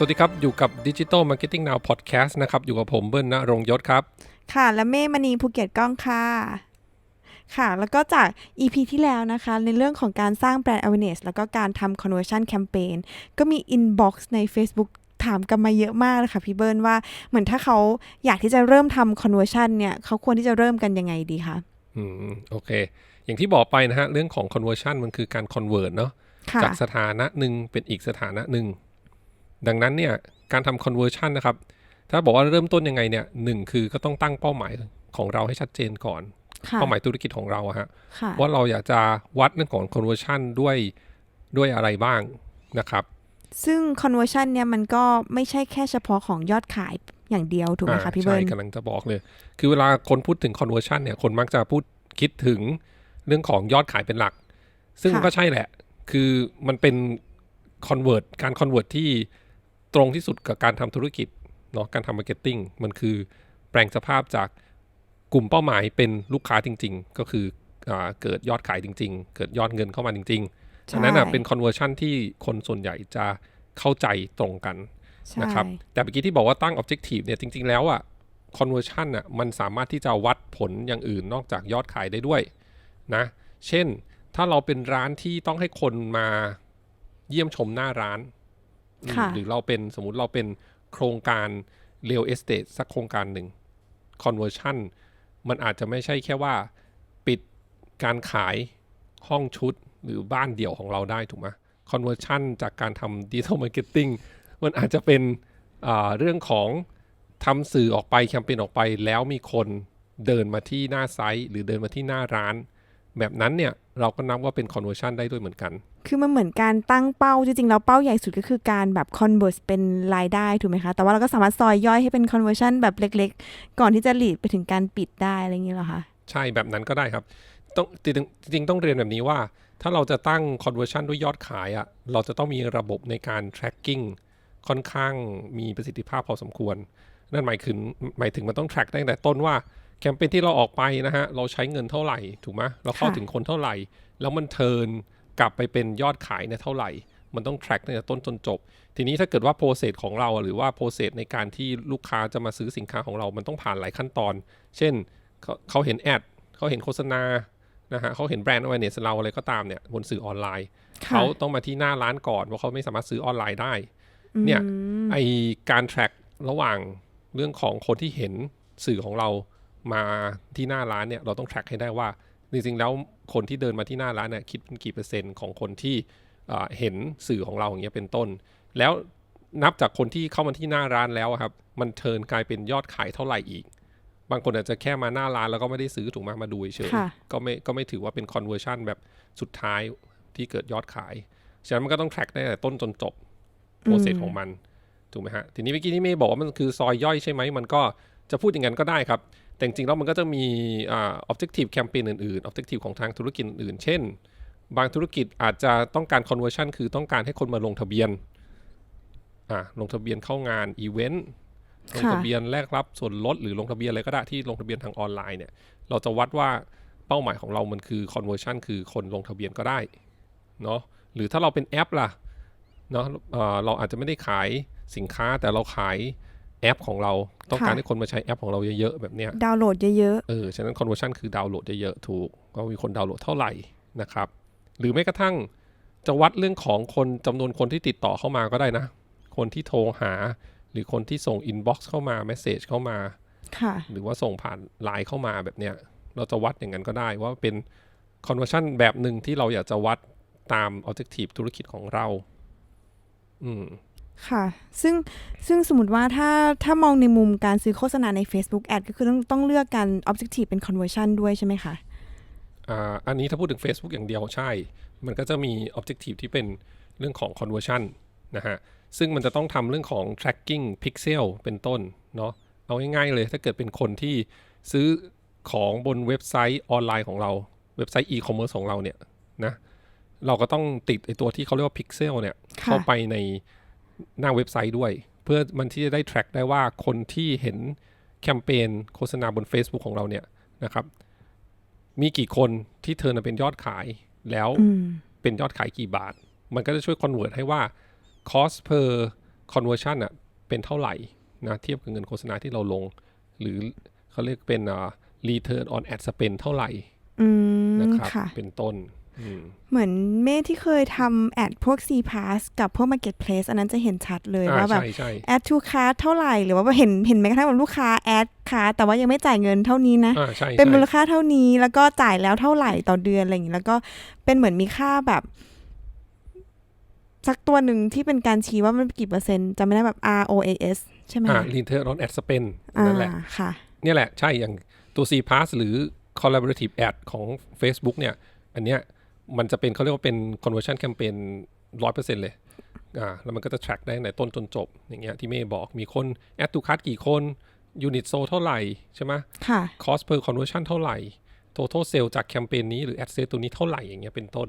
สวัสดีครับ อยู่กับ Digital Marketing Now Podcast นะครับ อยู่กับผมเบิ้ลณรงค์ยศครับ ค่ะ และเมย์มณีภูเก็ตกล้องค่ะ ค่ะ แล้วก็จาก EP ที่แล้วนะคะ ในเรื่องของการสร้างแบรนด์ awareness แล้วก็การทำ conversion campaign ก็มี inbox ใน Facebook ถามกันมาเยอะมากเลยค่ะพี่เบิร์นว่าเหมือนถ้าเขาอยากที่จะเริ่มทำ conversion เนี่ยเขาควรที่จะเริ่มกันยังไงดีคะอืมโอเค อย่างที่บอกไปนะฮะเรื่องของ conversion มันคือการ convert เนาะค่ะจากสถานะหนึ่งเป็นอีกสถานะหนึ่ง ดังนั้นเนี่ยการทำ conversion นะครับ ถ้าบอกว่าเริ่มต้นยังไงเนี่ยหนึ่งคือก็ต้องตั้งเป้าหมายของเราให้ชัดเจนก่อนค่ะเป้าหมายธุรกิจของเราอะฮะค่ะว่าเราอยากจะวัดเรื่องของ conversion ด้วยด้วยอะไรบ้างนะครับ ซึ่ง conversion เนี่ยมันก็ไม่ใช่แค่เฉพาะของยอดขายอย่างเดียวถูกไหมอ่าคะพี่เบิร์นใช่กำลังจะบอกเลย คือเวลาคนพูดถึง conversion เนี่ยคนมักจะพูดคิดถึงเรื่องของยอดขายเป็นหลัก ซึ่งค่ะก็ใช่แหละ คือมันเป็น convert การ convert ที่ ตรงที่สุดกับการทำธุรกิจเนาะการทำ marketing มันคือแปลงสภาพจากกลุ่มเป้าหมายเป็นลูกค้าจริง ๆ ก็คืออาเกิดยอดขายจริง ๆ เกิดยอดเงินเข้ามาจริงๆใช่ฉะนั้นอะเป็น conversion ที่คนส่วนใหญ่จะเข้าใจตรงกันใช่นะครับแต่เมื่อกี้ที่บอกว่าตั้ง objective เนี่ยจริง ๆ แล้วอะ conversion อะมันสามารถที่จะวัดผลอย่างอื่นนอกจากยอดขายได้ด้วยนะเช่นถ้าเราเป็นร้านที่ต้องให้คนมาเยี่ยมชมหน้าร้านอืมค่ะ หรือเราเป็นสมมุติเราเป็นโครงการ real estate สักโครงการหนึ่ง conversion มันอาจจะไม่ใช่แค่ว่า ปิดการขายห้องชุดหรือบ้านเดี่ยวของเราได้ถูกไหม conversion จากการทำ digital marketing มันอาจจะเป็นอ่าเรื่องของทำสื่อออกไปแคมเปญออกไปแล้วมีคนเดินมาที่หน้าไซต์ หรือเดินมาที่หน้าร้าน แบบนั้นเนี่ยเราก็นับว่าเป็น conversion ได้ด้วยเหมือนกัน คือมันเหมือนการตั้งเป้าจริงๆแล้วเป้าใหญ่สุดก็คือการแบบ convert เป็นรายได้ถูกไหมคะ แต่ว่าเราก็สามารถซอยย่อยให้เป็น conversion แบบเล็กๆ ก่อนที่จะ lead ไปถึงการปิดได้อะไรอย่างนี้เหรอคะ ใช่แบบนั้นก็ได้ครับ ต้องจริงๆจริงๆต้องเรียนแบบนี้ว่า ถ้าเราจะตั้ง conversion ด้วยยอดขายอะ่ะเราจะต้องมีระบบในการ tracking ค่อนข้างมีประสิทธิภาพพอสมควร นั่นหมายถึงหมายถึงมันต้อง track ตั้งแต่ต้นว่า แคมเปญที่เราออกไปนะฮะ เราใช้เงินเท่าไหร่ถูกไหมเราเข้าค่ะถึงคนเท่าไหร่ แล้วมันเทิร์นกลับไปเป็นยอดขายเนี่ยเท่าไหร่ มันต้อง track ตั้งแต่ต้นจนจบ ทีนี้ถ้าเกิดว่า process ของเราอะหรือว่า process ในการที่ลูกค้าจะมาซื้อสินค้าของเรา มันต้องผ่านหลายขั้นตอน เช่นเขาเขาเห็นแอดเขาเห็นโฆษณานะฮะเขาเห็นแบรนด์ awareness เราอะไรก็ตามเนี่ยบนสื่อออนไลน์ค่ะเขาต้องมาที่หน้าร้านก่อนว่าเขาไม่สามารถซื้อออนไลน์ได้ เนี่ยอืมไอการ track ระหว่างเรื่องของคนที่เห็นสื่อของเรา มาที่หน้าร้านเนี่ยเราต้อง track ให้ได้ว่าจริงๆแล้วคนที่เดินมาที่หน้าร้านเนี่ยคิดเป็นกี่เปอร์เซ็นต์ของคนที่อ่าเห็นสื่อของเราอย่างเงี้ยเป็นต้น แล้วนับจากคนที่เข้ามาที่หน้าร้านแล้วอะครับมันเทิร์นกลายเป็นยอดขายเท่าไหร่อีก บางคนอาจจะแค่มาหน้าร้านแล้วก็ไม่ได้ซื้อถูกไหมมาดูเฉยๆค่ะก็ไม่ก็ไม่ถือว่าเป็น conversion แบบสุดท้ายที่เกิดยอดขายฉะนั้นมันก็ต้อง track ได้แต่ต้นจนจบ process ของมันถูกไหมฮะทีนี้เมื่อกี้ที่เมย์บอกว่ามันคือซอยย่อยใช่ไหมมันก็จะพูดอย่างนั้นก็ได้ครับ แต่จริงๆแล้วมันก็จะมีอ่า objective campaign อื่นๆ objective ของทางธุรกิจอื่นๆเช่น บางธุรกิจอาจจะต้องการ conversion คือต้องการให้คนมาลงทะเบียนอ่าลงทะเบียนเข้างานอีเวนต์ลงค่ะทะเบียนแลกรับส่วนลดหรือลงทะเบียนอะไรก็ได้ที่ลงทะเบียนทางออนไลน์เนี่ย เราจะวัดว่าเป้าหมายของเรามันคือ conversion คือคนลงทะเบียนก็ได้เนาะหรือถ้าเราเป็นแอปล่ะเนาะเอ่อเราอาจจะไม่ได้ขายสินค้าแต่เราขาย แอปของเราต้องการค่ะให้คนมาใช้แอปของเราเยอะๆแบบเนี้ยดาวน์โหลดเยอะเออฉะนั้น conversion คือดาวน์โหลดเยอะๆถูกก็มีคนดาวน์โหลดเท่าไหร่นะครับ หรือแม้กระทั่งจะวัดเรื่องของคนจำนวนคนที่ติดต่อเข้ามาก็ได้นะ คนที่โทรหา หรือคนที่ส่ง inbox เข้ามา message เข้ามาๆค่ะหรือว่าส่งผ่านไลน์เข้ามาแบบเนี้ยเราจะวัดอย่างนั้นก็ได้ว่าเป็น conversion แบบหนึ่งที่เราอยากจะวัดตาม objective ธุรกิจของเรา อืม ค่ะ ซึ่งซึ่งสมมติว่าถ้าถ้ามองในมุมการซื้อโฆษณาใน Facebook Ad ก็คือต้องต้องเลือกการ Objective เป็น Conversion ด้วยใช่ไหมคะอ่าอันนี้ถ้าพูดถึง Facebook อย่างเดียวใช่ มันก็จะมี objective ที่เป็นเรื่องของ conversion นะฮะ ซึ่งมันจะต้องทำเรื่องของ tracking pixel เป็นต้นเนาะ เอาง่ายๆเลยถ้าเกิดเป็นคนที่ซื้อของบนเว็บไซต์ออนไลน์ของเรา เว็บไซต์ e-commerce ของเราเนี่ยนะ เราก็ต้องติดไอตัวที่เขาเรียกว่า pixel เนี่ยค่ะเข้าไปใน หน้าเว็บไซต์ด้วย เพื่อมันที่จะได้ track ได้ว่าคนที่เห็นแคมเปญโฆษณาบน Facebook ของเราเนี่ยนะครับ มีกี่คนที่เทิร์นมาเป็นยอดขายแล้วอืมเป็นยอดขายกี่บาท มันก็จะช่วย convert ให้ว่า cost per conversion อะเป็นเท่าไหร่นะเทียบกับเงินโฆษณาที่เราลง หรือเขาเรียกเป็นอ่า return on ad spend เท่าไหร่อืมนะครับค่ะเป็นต้นอืม เหมือนเมธที่เคยทำแอดพวก C Pass กับพวก Marketplace อันนั้นจะเห็นชัดเลยอ่าว่าแบบใช่ใช่แอด to cart เท่าไหร่ หรือว่าเห็นเห็นไหมกระทั่งแบบลูกค้าแอดคาแต่ว่ายังไม่จ่ายเงินเท่านี้นะอ่าใช่เป็นใช่มูลค่าเท่านี้แล้วก็จ่ายแล้วเท่าไหร่ต่อเดือนอะไรอย่างนี้แล้วก็เป็นเหมือนมีค่าแบบสักตัวหนึ่งที่เป็นการชี้ว่ามันกี่เปอร์เซ็นต์จำไม่ได้แบบ ROAS ใช่ไหมอ่าคะ return on ad spend อ่านั่นแหละค่ะเนี่ยแหละใช่อย่างตัว C Pass หรือ collaborative ad ของ Facebook เนี่ย อันเนี้ย มันจะเป็นเขาเรียกว่าเป็น conversion campaign ร้อยเปอร์เซ็นต์เลยอ่าแล้วมันก็จะ track ได้ในต้นจนจบ อย่างเงี้ยที่เมย์บอกมีคน add to cart กี่คน unit sold เท่าไหร่ใช่ไหมค่ะ cost per conversion เท่าไหร่ total sale จากแคมเปญนี้หรือ ad set ตัวนี้เท่าไหร่อย่างเงี้ยเป็นต้น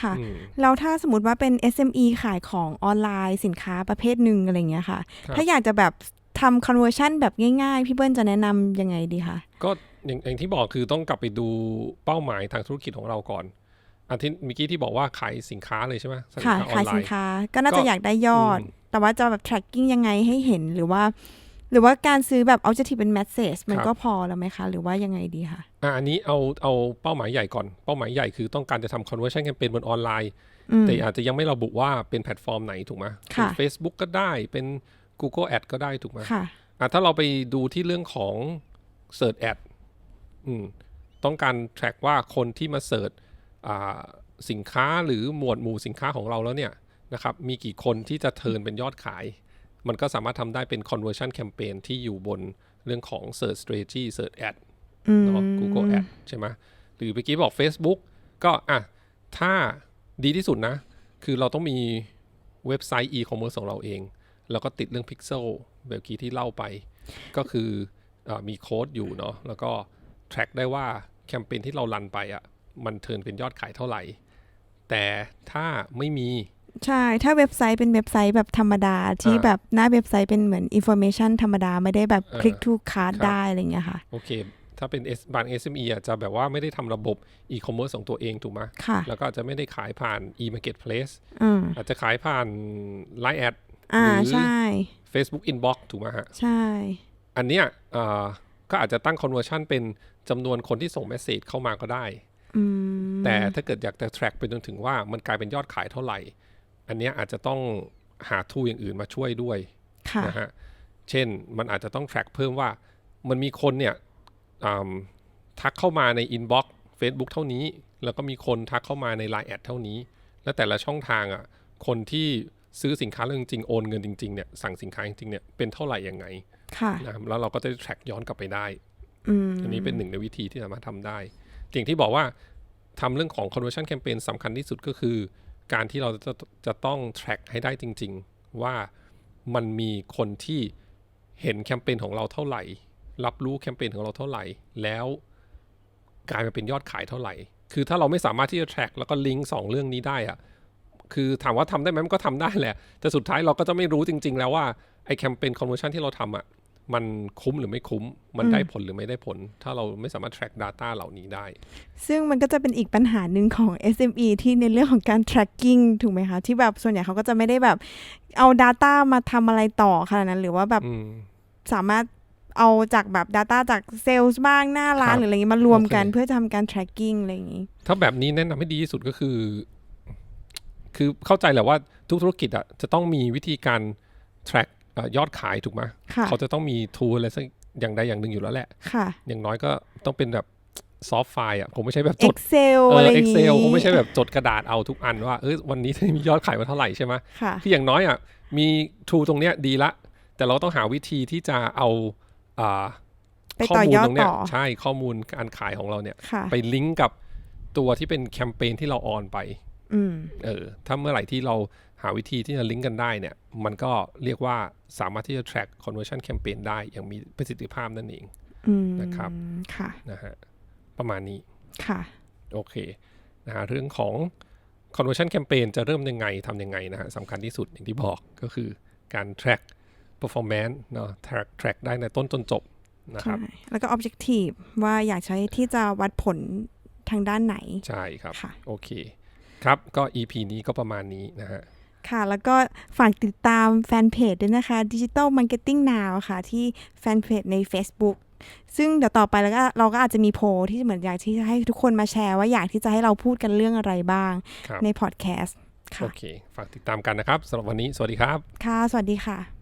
ค่ะอืมแล้วถ้าสมมติว่าเป็น SME ขายของออนไลน์สินค้าประเภทหนึ่งอะไรอย่างเงี้ยค่ะครับถ้าอยากจะแบบทำ conversion แบบง่ายๆ พี่เบิ้ลจะแนะนำยังไงดีคะ ก็อย่างอย่างที่บอกคือต้องกลับไปดูเป้าหมายทางธุรกิจของเราก่อน อันที่เมื่อกี้ที่บอกว่าขายสินค้าเลยใช่ไหมสินค่ะค้าออขายนไลสินน์ค้าก็น่าก็จะอยากได้ยอดอืมแต่ว่าจะแบบ tracking ยังไงให้เห็นหรือว่า หรือว่าการซื้อแบบ objective เป็น message มันครับก็พอแล้วไหมคะ หรือว่ายังไงดีคะอะอันนี้เอาเอาเป้าหมายใหญ่ก่อน เป้าหมายใหญ่คือต้องการจะทำ conversion campaign บนออนไลน์อืมแต่อาจจะยังไม่ระบุว่าเป็นแพลตฟอร์มไหนถูกไหมเป็นค่ะ Facebook ก็ได้เป็น Google Ad ก็ได้ถูกไหมค่ะอะถ้าเราไปดูที่เรื่องของ Search Ad อืมต้องการ track ว่าคนที่มา Search อ่า สินค้าหรือหมวดหมู่สินค้าของเราแล้วเนี่ยนะครับมีกี่คนที่จะเทิร์นเป็นยอดขาย มันก็สามารถทำได้เป็น conversion campaign ที่อยู่บนเรื่องของ search strategy search ad อืมเนาะ Google Ad ใช่ไหมหรือเมื่อกี้บอก Facebook ก็อะถ้าดีที่สุดนะ คือเราต้องมีเว็บไซต์ e-commerce ของเราเอง แล้วก็ติดเรื่อง Pixel แบบกี้ที่เล่าไป ก็คืออามีโค้ดอยู่เนาะแล้วก็ track ได้ว่าแคมเปญที่เรารันไปอะ มันเทิร์นเป็นยอดขายเท่าไหร่ แต่ถ้าไม่มี ใช่ ถ้าเว็บไซต์เป็นเว็บไซต์แบบธรรมดา ที่อ่าแบบหน้าเว็บไซต์เป็นเหมือน information ธรรมดา ไม่ได้แบบเออ click to cart ครับได้อะไรอย่างเงี้ยค่ะ โอเค ถ้าเป็น S บาง SME อะจะแบบว่าไม่ได้ทำระบบ e-commerce ของตัวเองถูกไหมค่ะ แล้วก็อาจจะไม่ได้ขายผ่าน e-marketplace อืมอาจจะขายผ่าน Line Ad อ่าหรือใช่ Facebook Inbox ถูกไหมฮะ ใช่ อันเนี้ยเอ่อก็อาจจะตั้ง conversion เป็นจำนวนคนที่ส่งเมสเซจเข้ามาก็ได้อืม แต่ถ้าเกิดอยากจะ track ไปจนถึงว่ามันกลายเป็นยอดขายเท่าไหร่ อันเนี้ยอาจจะต้องหา tool อย่างอื่นมาช่วยด้วยค่ะนะฮะเช่นมันอาจจะต้อง track เพิ่มว่ามันมีคนเนี่ยอืมทักเข้ามาใน inbox Facebook เท่านี้ แล้วก็มีคนทักเข้ามาใน Line แอดเท่านี้ แล้วแต่ละช่องทางอะคนที่ซื้อสินค้าเรื่องจริงโอนเงินจริงๆเนี่ยสั่งสินค้าจริงๆเนี่ยเป็นเท่าไหร่ยังไงค่ะนะครับแล้วเราก็จะ track ย้อนกลับไปได้อืมอันนี้เป็นหนึ่งในวิธีที่สามารถทำได้ อย่างที่บอกว่าทำเรื่องของ conversion campaign สำคัญที่สุดก็คือ การที่เราจะจะต้อง track ให้ได้จริง ๆ ว่ามันมีคนที่เห็นแคมเปญของเราเท่าไหร่ รับรู้แคมเปญของเราเท่าไหร่ แล้วกลายมาเป็นยอดขายเท่าไหร่ คือถ้าเราไม่สามารถที่จะ track แล้วก็ลิงก์สองเรื่องนี้ได้อะคือถามว่าทำได้ไหมมันก็ทำได้แหละ แต่สุดท้ายเราก็จะไม่รู้จริง ๆ แล้วว่าไอแคมเปญ conversion ที่เราทำอะ มันคุ้มหรือไม่คุ้ม มันได้ผลหรือไม่ได้ผล ถ้าเราไม่สามารถ track data เหล่านี้ได้ ซึ่งมันก็จะเป็นอีกปัญหาหนึ่งของ SME ที่ในเรื่องของการ tracking ถูกไหมคะ ที่แบบส่วนใหญ่เขาก็จะไม่ได้แบบเอา Data มาทำอะไรต่อขนาดนั้น หรือว่าแบบอืมสามารถเอาจากแบบ Data จากเซลล์บ้างหน้าร้าครันบหรืออะไรอย่างงี้มารวมกันโอเคเพื่อทำการ tracking อะไรอย่างงี้ ถ้าแบบนี้แนะนำให้ดีที่สุดก็คือ คือเข้าใจแหละว่าทุกธุรกิจอะจะต้องมีวิธีการ track เอ่อ ยอดขายถูกไหมค่ะเขาจะต้องมี tool อะไรสักอย่างใดอย่างหนึ่งอยู่แล้วแหละค่ะอย่างน้อยก็ต้องเป็นแบบซอฟต์ไฟล์อะผมไม่ใช่แบบจด Excel เออะไรออย่างงี้ Excel คงไม่ใช่แบบจดกระดาษเอาทุกอันว่าเออวันนี้มียอดขายมาเท่าไหร่ใช่ไหมค่ะคืออย่างน้อยอะมี tool ตรงเนี้ยดีละ แต่เราต้องหาวิธีที่จะเอาอ่าไปข้อต่อมูลยอดตรงเนี้ยต่อใช่ข้อมูลการขายของเราเนี่ยค่ะไปลิงก์กับตัวที่เป็นแคมเปญที่เราออนไปอืมเออถ้าเมื่อไหร่ที่เรา หาวิธีที่จะลิงก์กันได้เนี่ยมันก็เรียกว่าสามารถที่จะ track conversion campaign ได้อย่างมีประสิทธิภาพนั่นเองอืมนะครับค่ะนะฮะประมาณนี้ค่ะโอเคนะฮะเรื่องของ conversion campaign จะเริ่มยังไงทำยังไงนะฮะสำคัญที่สุดอย่างที่บอกก็คือการ track performance เนาะ track track ได้ในต้นจนจบนะคใช่รับแล้วก็ objective ว่าอยากใช้ที่จะวัดผลทางด้านไหน ใช่ครับค่ะโอเค ครับก็ EP นี้ก็ประมาณนี้นะฮะ ค่ะ แล้วก็ฝากติดตามแฟนเพจด้วยนะคะ Digital Marketing Now ค่ะ ที่แฟนเพจใน Facebook ซึ่งเดี๋ยวต่อไปแล้วก็เราก็อาจจะมีโพลที่เหมือนอยากที่จะให้ทุกคนมาแชร์ว่าอยากที่จะให้เราพูดกันเรื่องอะไรบ้างครับในพอดแคสต์โอค่ะเค ฝากติดตามกันนะครับสำหรับวันนี้ สวัสดีครับ ค่ะ สวัสดีค่ะ